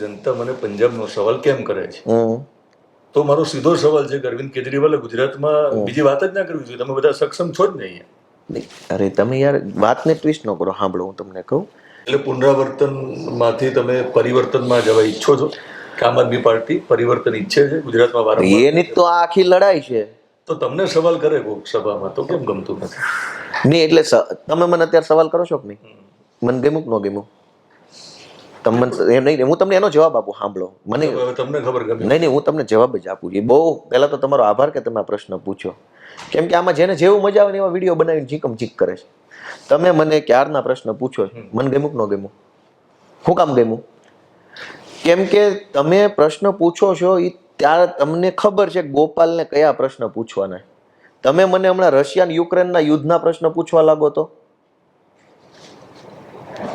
જનતા મને પંજાબનો સવાલ કેમ કરે છે? તો મારો સીધો સવાલ છે કે અરવિંદ કેજરીવાલે ગુજરાતમાં બીજી વાત જ ના કરવી જોઈએ. તમે બધા સક્ષમ છો જ ને અહીંયા. અરે તમે યાર વાતને ટ્વિસ્ટ ન કરો સાંભળો હું તમને કહું. એટલે પુનરાવર્તનમાંથી તમે પરિવર્તનમાં જવા ઈચ્છો છો? આમ આદમી પાર્ટી પરિવર્તન ઈચ્છે છે? ગુજરાતમાં વારંવાર એની તો આ આખી લડાઈ છે. તો તમને સવાલ કરે સભામાં તો કેમ ગમતું નથી? નહીં એટલે તમે મને અત્યારે સવાલ કરો છો કે નહીં? મને ગમ્યું કે ન ગમ્યું? તમે મને એમ નહીં હું તમને એનો જવાબ આપું સાંભળો. મને તમને ખબર નહીં નહીં હું તમને જવાબ જ આપું. છું બહુ પહેલાં તો તમારો આભાર કે તમે આ પ્રશ્ન પૂછ્યો કેમ કે આમાં જેને જેવું મજા આવે ને એવા વીડિયો બનાવીને ચીકમ ચીક કરે છે. તમે મને ક્યારના પ્રશ્ન પૂછો મન ગમ્યું કે ન ગમ્યું? શું કામ ગમ્યું? કેમ કે તમે પ્રશ્ન પૂછો છો એ ત્યારે તમને ખબર છે કે ગોપાલને કયા પ્રશ્ન પૂછવાના તમે મને હમણાં રશિયા યુક્રેનના યુદ્ધના પ્રશ્ન પૂછવા લાગો તો?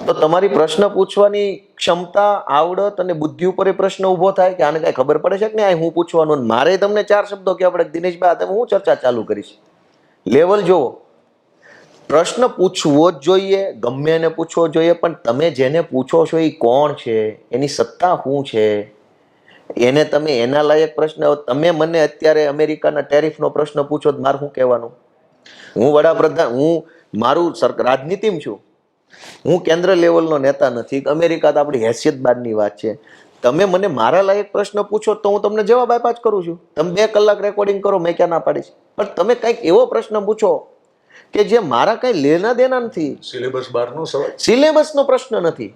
તો તમારી પ્રશ્ન પૂછવાની ક્ષમતા, આવડત અને બુદ્ધિ ઉપર એ પ્રશ્ન ઊભો થાય કે આને કઈ ખબર પડે છે કે નહીં? હું પૂછવાનું મારે તમને ચાર શબ્દો કે આપણે દિનેશભાઈ તમે હું ચર્ચા ચાલુ કરીશ લેવલ જુઓ. પ્રશ્ન પૂછવો જ જોઈએ, ગમે એને પૂછવો જોઈએ, પણ તમે જેને પૂછો છો એ કોણ છે? એની સત્તા શું છે? એને તમે એના લાયક પ્રશ્ન, તમે મને અત્યારે અમેરિકાના ટેરિફનો પ્રશ્ન પૂછો તો મારે શું કહેવાનું? હું વડાપ્રધાન, હું મારું રાજનીતિમાં છું. હું કેન્દ્ર લેવલનો નેતા નથી અમેરિકા તો આપણી હેસિયત બારની વાત છે. તમે મને મારા લાયક પ્રશ્ન પૂછો તો હું તમને જવાબ આપ્યા જ કરું છું. તમે બે કલાક રેકોર્ડિંગ કરો મેં ક્યાં ના પાડીશ. પણ તમે કંઈક એવો પ્રશ્ન પૂછો કે જે મારા કંઈ લેના દેના નથી. સિલેબસ બહારનો સવાલ. સિલેબસનો પ્રશ્ન નથી.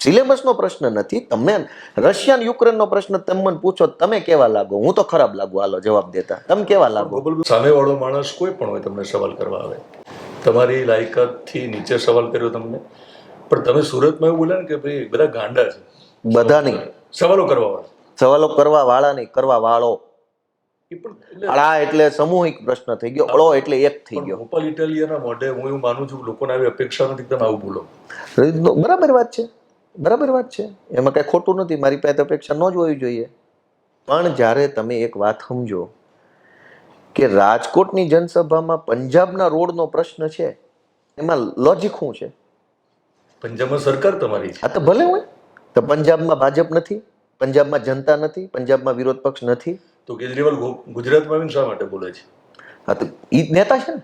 સિલેબસનો પ્રશ્ન નથી. તમે રશિયન યુક્રેનનો પ્રશ્ન તમે મને પૂછો તમે કેવા લાગો? હું તો ખરાબ લાગુ હાલો જવાબ દેતા. તમે કેવા લાગો? સામેવાળો માણસ કોઈ પણ હોય તમને સવાલ કરવા આવે. તમારી લાયકાતથી નીચે સવાલ કર્યો તમને. પણ તમે સુરતમાં એવું બોલ્યા ને કે ભાઈ બધા ગાંડા છે. બધા નહીં. સવાલો કરવા વાળા. સવાલો કરવા વાળા નહીં કરવા વાળો. એટલે અળા એટલે સામૂહિક પ્રશ્ન થઈ ગયો અળો એટલે એક થઈ ગયો. ગોપાલ ઇટાલિયાના મોઢે હું એવું માનું છું લોકોને આવી અપેક્ષા નથી તમે આવું બોલો. બરાબર વાત છે બરાબર વાત છે. એમાં કાંઈ ખોટું નથી મારી પાસે અપેક્ષા ન જ હોવી જોઈએ. પણ જ્યારે તમે એક વાત સમજો કે રાજકોટની જનસભામાં પંજાબના રોડનો પ્રશ્ન છે એમાં લોજિક શું છે? પંજાબમાં સરકાર તમારી છે. આ તો ભલે હોય. તો પંજાબમાં ભાજપ નથી પંજાબમાં જનતા નથી પંજાબમાં વિરોધ પક્ષ નથી. તો કેજરીવાલ ગુજરાતમાં આવીને શા માટે બોલે છે? હા તો એ નેતા છે ને.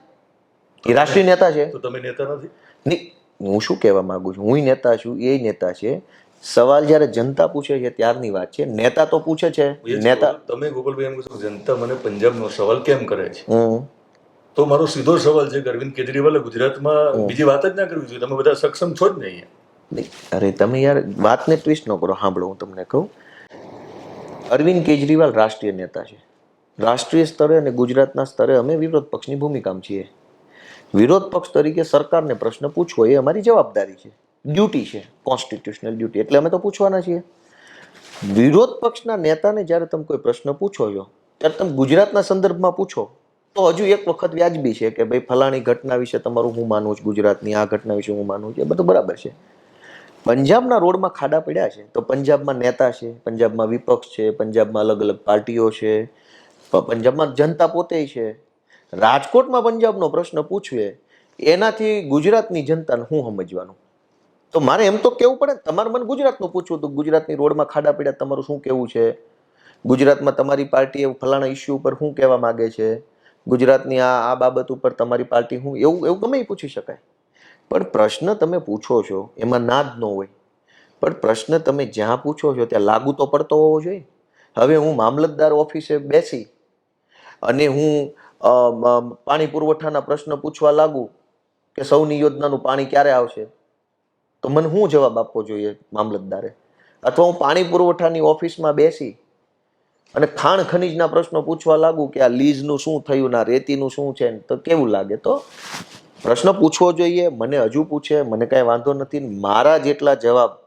એ રાષ્ટ્રીય નેતા છે. તો તમે નેતા નથી? નહીં હું શું કહેવા માંગુ છું? હું નેતા છું એ નેતા છે સવાલ જ્યારે જનતા પૂછે છે ત્યારની વાત છે. નેતા તો પૂછે છે. નેતા તમે ગોપાલભાઈ એમ કહો જનતા મને પંજાબનો સવાલ કેમ કરે છે? તો મારો સીધો સવાલ છે અરવિંદ કેજરીવાલે ગુજરાતમાં બીજી વાત જ ના કરવી જોઈએ. તમે બધા સક્ષમ છો જ નહીં, અરે તમે યાર વાતને ટ્વિસ્ટ ન કરો સાંભળો હું તમને કહું. અરવિંદ કેજરીવાલ રાષ્ટ્રીય નેતા છે. રાષ્ટ્રીય સ્તરે અને ગુજરાતના સ્તરે અમે વિરોધ પક્ષની ભૂમિકામાં છીએ. વિરોધ પક્ષ તરીકે સરકારને પ્રશ્ન પૂછવો એ અમારી જવાબદારી છે. ડ્યુટી છે, કોન્સ્ટિટ્યુશનલ ડ્યુટી. એટલે અમે તો પૂછવાના છીએ. વિરોધ પક્ષના નેતાને જ્યારે તમે કોઈ પ્રશ્ન પૂછો છો, ત્યારે તમે ગુજરાતના સંદર્ભમાં પૂછો, તો હજુ એક વખત વ્યાજબી છે કે ભાઈ, ફલાણી ઘટના વિશે તમારું હું માનું છું, ગુજરાતની આ ઘટના વિશે હું માનું છું, એ બધું બરાબર છે. પંજાબના રોડમાં ખાડા પડ્યા છે, તો પંજાબમાં નેતા છે, પંજાબમાં વિપક્ષ છે, પંજાબમાં અલગ અલગ પાર્ટીઓ છે પંજાબમાં જનતા પોતે છે. રાજકોટમાં પંજાબનો પ્રશ્ન પૂછવે, એનાથી ગુજરાતની જનતાને શું સમજવાનું? તો મારે એમ તો કેવું પડે તમારે મને ગુજરાતનું પૂછવું તો ગુજરાતની રોડમાં ખાડા પીડા તમારું શું કેવું છે? ગુજરાતમાં તમારી પાર્ટી એવું ફલાણા ઇસ્યુ ઉપર શું કહેવા માગે છે? ગુજરાતની આ આ બાબત ઉપર તમારી પાર્ટી શું? એવું એવું ગમે પૂછી શકાય. પણ પ્રશ્ન તમે પૂછો છો, એમાં ના જ ન હોય. પણ પ્રશ્ન તમે જ્યાં પૂછો છો, ત્યાં લાગુ તો પડતો હોવો જોઈએ. હવે હું મામલતદાર ઓફિસે બેસી અને હું પાણી પુરવઠાના પ્રશ્ન પૂછવા લાગુ કે સૌની યોજનાનું પાણી ક્યારે આવશે? તો મને શું જવાબ આપવો જોઈએ મામલતદારે? અથવા હું પાણી પુરવઠાની ઓફિસમાં બેસી અને ખાણ ખનીજના પ્રશ્નો પૂછવા લાગુ કે આ લીઝનું શું થયું ના રેતીનું શું છે તો કેવું લાગે? તો પ્રશ્ન પૂછવો જોઈએ મને હજુ પૂછે મને કાંઈ વાંધો નથી મારા જેટલા જવાબ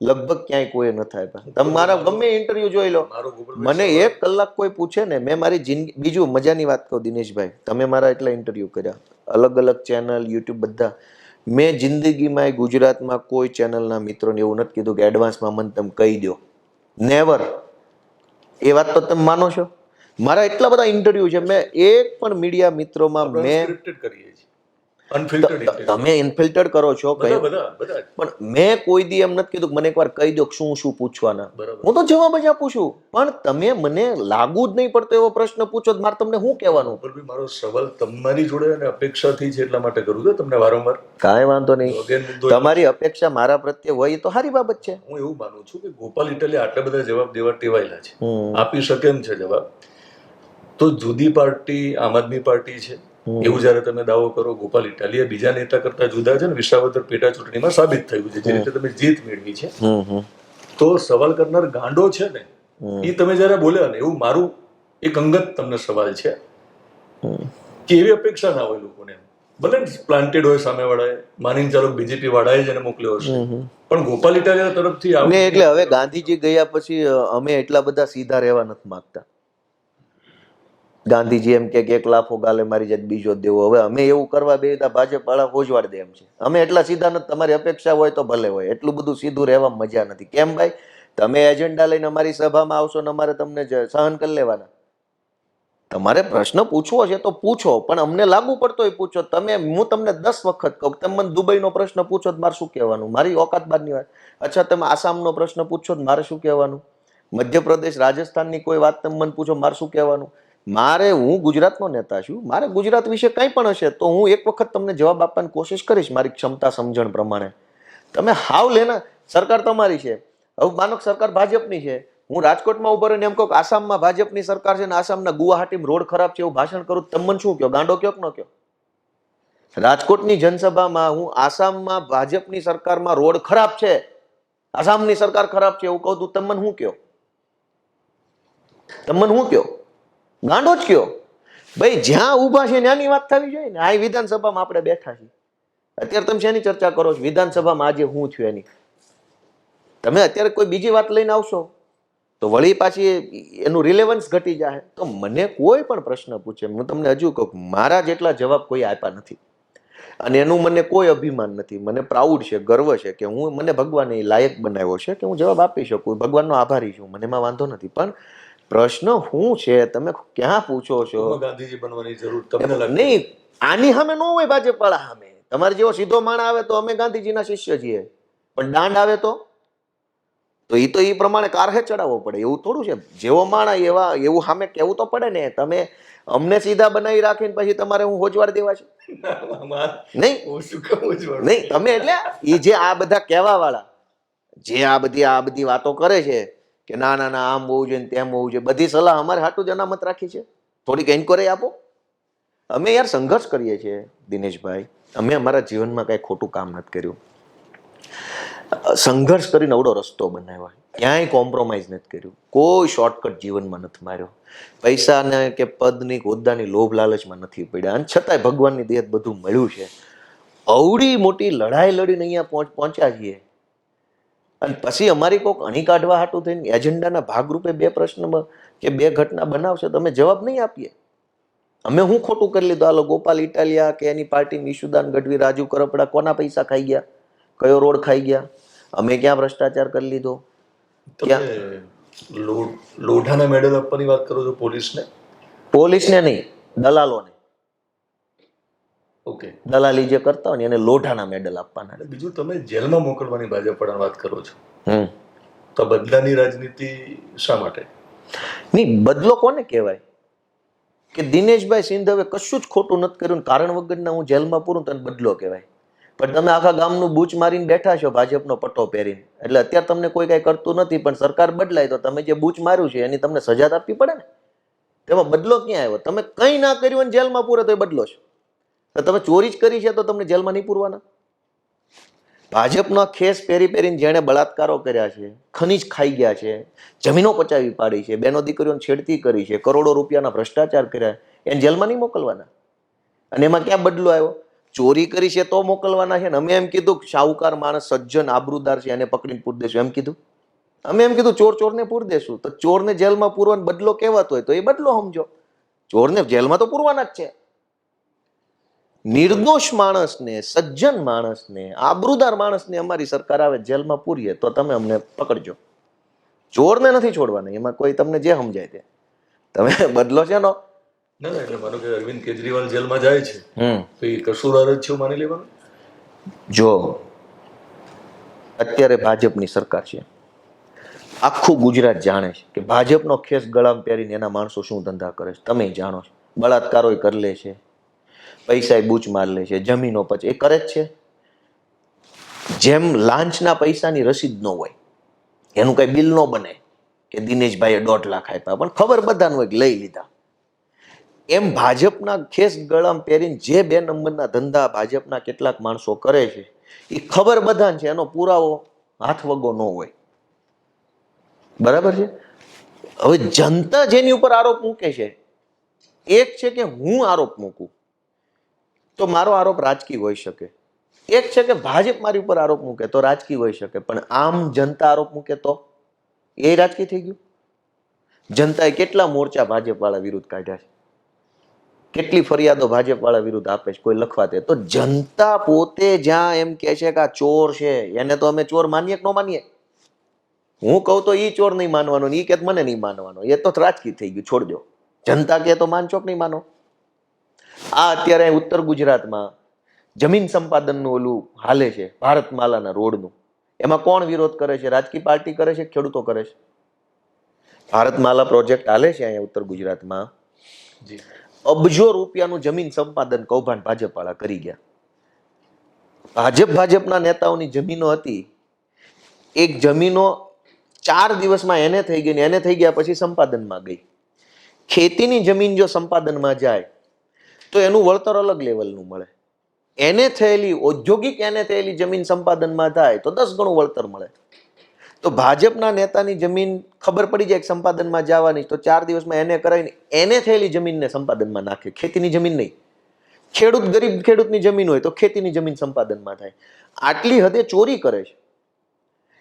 લગભગ ક્યાંય કોઈ ન થાય. તમે મારા ગમે ઇન્ટરવ્યુ જોઈ લો. મને એક કલાક કોઈ પૂછે ને મેં મારી જિંદગી બીજું મજાની વાત કહું દિનેશભાઈ તમે મારા એટલા ઇન્ટરવ્યુ કર્યા. અલગ અલગ ચેનલ યુટ્યુબ બધા. મેં જિંદગીમાં ગુજરાતમાં કોઈ ચેનલના મિત્રોને એવું નથી કીધું કે એડવાન્સમાં મને તમે કહી દો નેવર એ વાત તો તમે માનો છો. મારા એટલા બધા ઇન્ટરવ્યુ છે. મેં એક પણ મીડિયા મિત્રોમાં મેં સ્ક્રિપ્ટેડ કરીએ છીએ અનફિલ્ટર્ડ તમે ઇન્ફિલ્ટર કરો છો. પણ મેં કોઈ દી એમ નથી કીધું મને એકવાર કહી દો શું શું પૂછવાના. હું તો જવાબ જ આપું છું. પણ તમે મને લાગુ જ નહીં પડતો એવો પ્રશ્ન પૂછો તો મારે તમને શું કહેવાનું? મારો સવાલ તમારી જોડે અને અપેક્ષાથી છે એટલા માટે કરું છું તમને વારંવાર. કાંઈ વાંધો નહીં. તમારી અપેક્ષા મારા પ્રત્યે હોય તો સારી બાબત છે. હું એવું માનું છું કે ગોપાલ ઇટલી આટલા બધા જવાબ દેવા ટેવાયેલા છે. આપી શકે એમ છે જવાબ. તો જુદી પાર્ટી આમ આદમી પાર્ટી છે. એવું જ્યારે તમે દાવો કરો ગોપાલ ઇટાલિયા બીજા નેતા કરતા જુદા છે ને વિસાવદર પેટા ચૂંટણીમાં સાબિત થયું છે જે રીતે તમે જીત મેળવી છે. તો સવાલ કરનાર ગાંડો છે ને એ તમે જયારે બોલ્યા ને એવું મારું એક અંગત તમને સવાલ છે. કે એવી અપેક્ષા ના હોય લોકોને ભલે પ્લાન્ટેડ હોય સામેવાળાએ માનીને ચાલો બીજેપી વાળાએ જ એને મોકલ્યો હશે. પણ ગોપાલ ઇટાલિયા તરફથી એટલે હવે ગાંધીજી ગયા પછી અમે એટલા બધા સીધા રહેવા નથી માંગતા. ગાંધીજી એમ કે એક લાફો ગાલે મારી જાત બીજો દેવો. હવે અમે એવું કરવા બે ભાજપ વાળા ભોજવાડ દે એમ છે. અમે એટલા સીધા નથી, તમારી અપેક્ષા હોય તો ભલે હોય. એટલું બધું સીધું રહેવા મજા નથી. કેમ ભાઈ? તમે એજન્ડા લઈને અમારી સભામાં આવશો ને અમારે તમને સહન કરી લેવાના. તમારે પ્રશ્ન પૂછવો છે તો પૂછો, પણ અમને લાગુ પડતો પૂછો. તમે, હું તમને દસ વખત કહું, તમે મને દુબઈનો પ્રશ્ન પૂછો તો મારે શું કહેવાનું? મારી ઓકાત બાદની વાત. અચ્છા, તમે આસામનો પ્રશ્ન પૂછો તો મારે શું કહેવાનું? મધ્યપ્રદેશ, રાજસ્થાનની કોઈ વાત તમે મને પૂછો મારે શું કહેવાનું? મારે હું ગુજરાતનો નેતા છું, મારે ગુજરાત વિશે કંઈ પણ હશે તો હું એક વખત તમને જવાબ આપવાની કોશિશ કરીશ મારી ક્ષમતા સમજણ પ્રમાણે. તમે હાવ લેના, સરકાર તમારી છે. હવે માનો સરકાર ભાજપની છે. હું રાજકોટમાં ઊભો રહીને એમ કહું કે આસામમાં ભાજપની સરકાર છે ને આસામના ગુવાહાટીમાં રોડ ખરાબ છે એવું ભાષણ કરું તમને તમે મને શું કહો ગાંડો કયો ન કયો? રાજકોટની જનસભામાં હું આસામમાં ભાજપની સરકારમાં રોડ ખરાબ છે, આસામની સરકાર ખરાબ છે એવું કહું તું તમને શું કહો તમને મને શું કહો ગાંડો જ કયો? ભાઈ, જ્યાં ઊભા છે ત્યાંની વાત થવી જોઈએ ને. આ વિધાનસભામાં આપણે બેઠા છીએ. અત્યારે તમે શેની ચર્ચા કરો છો? વિધાનસભામાં આજે હું થયું એની? તમે અત્યારે કોઈ બીજી વાત લઈને આવશો? તો વળી પાછી એનું રિલેવન્સ ઘટી જાય તો મને કોઈ પણ પ્રશ્ન પૂછે. હું તમને હજુ કહું મારા જેટલા જવાબ કોઈ આપ્યા નથી. અને એનું મને કોઈ અભિમાન નથી. મને પ્રાઉડ છે, ગર્વ છે કે હું, મને ભગવાને એ લાયક બનાવ્યો છે કે હું જવાબ આપી શકું. ભગવાનનો આભારી છું. મને એમાં વાંધો નથી. પણ પ્રશ્ન શું છે? તમે ક્યાં પૂછો છો? ગાંધીજી બનવાની જરૂર તમને લાગે નહીં આની સામે ન હોય ભાજપ વાળા સામે. તમારે જેવો સીધો માણ આવે તો અમે ગાંધીજીના શિષ્ય છીએ પણ દાંડ આવે તો? તો એ તો એ પ્રમાણે કારહે ચડાવવો પડે. એવું થોડું છે. જેવો માણા એવા એવું સામે કહેવું તો પડે ને. તમે અમને સીધા બનાવી રાખીને પછી તમારે હું હોજવાડ દેવા છે? નહીં. નહીં તમે એટલે એ જે આ બધા કહેવા વાળા જે આ બધી આ બધી વાતો કરે છે કે ના ના ના, આમ હોવું જોઈએ તેમ હોવું જોઈએ. બધી સલાહ અમારે હાટું જ અનામત રાખી છે. થોડીક એન્કવાયરી આપો. અમે યાર સંઘર્ષ કરીએ છીએ, દિનેશભાઈ. અમે અમારા જીવનમાં કાંઈ ખોટું કામ નથી કર્યું. સંઘર્ષ કરીને અવડો રસ્તો બનાવ્યો. ક્યાંય કોમ્પ્રોમાઇઝ નથી કર્યું. કોઈ શોર્ટકટ જીવનમાં નથી માર્યો. પૈસાને કે પદની હોદ્દાની લોભ લાલચમાં નથી પડ્યા. અને છતાંય ભગવાનની દેહ બધું મળ્યું છે. અવડી મોટી લડાઈ લડીને અહીંયા પહોંચ્યા છીએ. અને પછી અમારી કોઈક અણી કાઢવા હાટું થઈને એજન્ડાના ભાગરૂપે બે પ્રશ્ન કે બે ઘટના બનાવશે તો અમે જવાબ નહીં આપીએ. અમે હું ખોટું કરી લીધું? હાલો ગોપાલ ઇટાલિયા કે એની પાર્ટી ઈશુદાન ગઢવી રાજુ કરપડા કોના પૈસા ખાઈ ગયા? કયો રોડ ખાઈ ગયા? અમે ક્યાં ભ્રષ્ટાચાર કરી લીધો? તમે લો- લોઢાના મેડલ આપવાની વાત કરો છો પોલીસને? પોલીસને નહીં દલાલોને. ઓકે દલાલી જે કરતા હોય ને એને લોઢાના મેડલ આપવાના બીજું તમે જેલમાં મોકલવાની ભાજપ પણ વાત કરો છો. તો બદલાની રાજનીતિ શા માટે? નહીં બદલો કોને કહેવાય? કે દિનેશભાઈ સિંધવે કશું જ ખોટું નથી કર્યું ને કારણ વગરના હું જેલમાં પૂરું તને બદલો કહેવાય. પણ તમે આખા ગામનું બૂચ મારીને બેઠા છો ભાજપનો પટ્ટો પહેરીને. એટલે અત્યારે તમને કોઈ કાંઈ કરતું નથી પણ સરકાર બદલાય તો તમે જે બૂચ માર્યું છે એની તમને સજા આપવી પડે ને? તેમાં બદલો ક્યાં આવ્યો? તમે કંઈ ના કર્યું અને જેલમાં પૂરે તો એ બદલો છે. તો તમે ચોરી જ કરી છે તો તમને જેલમાં નહીં પૂરવાના? ભાજપનો ખેસ પહેરી પહેરીને જેણે બળાત્કારો કર્યા છે, ખનીજ ખાઈ ગયા છે, જમીનો પચાવી પાડી છે બેનો દીકરીઓને છેડતી કરી છે, કરોડો રૂપિયાના ભ્રષ્ટાચાર કર્યા, એને જેલમાં નહીં મોકલવાના? અને એમાં ક્યાં બદલો આવ્યો? ચોરી કરી છે તો મોકલવાના છે ને? અમે એમ કીધું શાહુકાર માણસ સજ્જન આબરૂદાર છે, એને પકડીને પૂર દેશું. એમ કીધું? અમે એમ કીધું ચોર ચોરને પૂર દેશું. તો ચોરને જેલમાં પૂરવાનો બદલો કહેવાતો હોય તો એ બદલો સમજો. ચોરને જેલમાં તો પૂરવાના જ છે. નિર્દોષ માણસને સજ્જન માણસને આબરૂદાર માણસને અમારી સરકાર આવે જેલમાં પૂરીએ તો તમે અમને પકડજો. ચોરને નથી છોડવાના એમાં કોઈ તમને જે સમજાય તે. તમે બદલો છે નો ના ના એટલે માનો કે અરવિંદ કેજરીવાલ જેલમાં જાય છે તો એ કસૂરવાર જ છે માની લેવાનું? જો અત્યારે ભાજપની સરકાર છે. આખું ગુજરાત જાણે છે કે ભાજપનો ખેસ ગળામાં પહેરીને એના માણસો શું ધંધા કરે છે તમે જાણો છો. બળાત્કારો કરી લે છે. પૈસા બૂચ માર લે છે, જમીનો પછી એ કરે જ છે. જેમ લાંચના પૈસાની રસીદ ન હોય, એનું કઈ બિલ ન બને કે દિનેશભાઈએ દોઢ લાખ આપ્યા, પણ ખબર બધાનું હોય લઈ લીધા. એમ ભાજપના ખેસ ગળામ પહેરીને જે બે નંબરના ધંધા ભાજપના કેટલાક માણસો કરે છે, એ ખબર બધાને છે, એનો પુરાવો હાથ વગો ન હોય. બરાબર છે? હવે જનતા જેની ઉપર આરોપ મૂકે છે, એક છે કે હું આરોપ મૂકું? તો મારો આરોપ રાજકીય હોઈ શકે. એક છે કે ભાજપ મારી ઉપર આરોપ મૂકે તો રાજકીય હોઈ શકે. પણ આમ જનતા આરોપ મૂકે તો? એ રાજકીય થઈ ગયું? જનતાએ કેટલા મોરચા ભાજપવાળા વિરુદ્ધ કાઢ્યા છે? કેટલી ફરિયાદો ભાજપવાળા વિરુદ્ધ આપે છે? કોઈ લખવા દે. તો જનતા પોતે જ્યાં એમ કે છે કે આ ચોર છે, એને તો અમે ચોર માનીએ કે ન માનીએ? હું કહું તો એ ચોર નહીં માનવાનો એ કે મને નહીં માનવાનો. એ તો રાજકીય થઈ ગયું. છોડજો. જનતા કે તો માનશો કે નહીં માનો? આ અત્યારે ઉત્તર ગુજરાતમાં જમીન સંપાદનનું ઓલું હાલે છે ભારતમાલાના રોડનું. એમાં કોણ વિરોધ કરે છે? રાજકીય પાર્ટી કરે છે ખેડૂતો કરે છે? ભારતમાલા પ્રોજેક્ટ હાલે છે અહીંયા ઉત્તર ગુજરાતમાં. અબજો રૂપિયાનું જમીન સંપાદન કૌભાંડ ભાજપવાળા કરી ગયા. ભાજપ ભાજપના નેતાઓની જમીનો હતી. એક જમીનો ચાર દિવસમાં એને થઈ ગઈ ને એને થઈ ગયા પછી સંપાદનમાં ગઈ. ખેતીની જમીન જો સંપાદનમાં જાય તો એનું વળતર અલગ લેવલનું મળે. એને થયેલી, ઔદ્યોગિક એને થયેલી જમીન સંપાદનમાં થાય તો દસ ગણું વળતર મળે. તો ભાજપના નેતાની જમીન ખબર પડી જાય સંપાદનમાં જવાની, તો ચાર દિવસમાં એને કરાવીને એને થયેલી જમીનને સંપાદનમાં નાખે. ખેતીની જમીન નહીં. ખેડૂત ગરીબ ખેડૂતની જમીન હોય તો ખેતીની જમીન સંપાદનમાં થાય. આટલી હદે ચોરી કરે છે.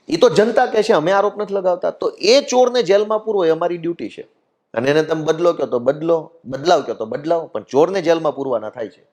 એ તો જનતા કહે છે, અમે આરોપ નથી લગાવતા. તો એ ચોરને જેલમાં પૂરો એ અમારી ડ્યુટી છે. અને એને તમે બદલો કહો તો બદલો, બદલાવ કહો તો બદલાવ, પણ ચોરને જેલમાં પૂરવાના થાય છે.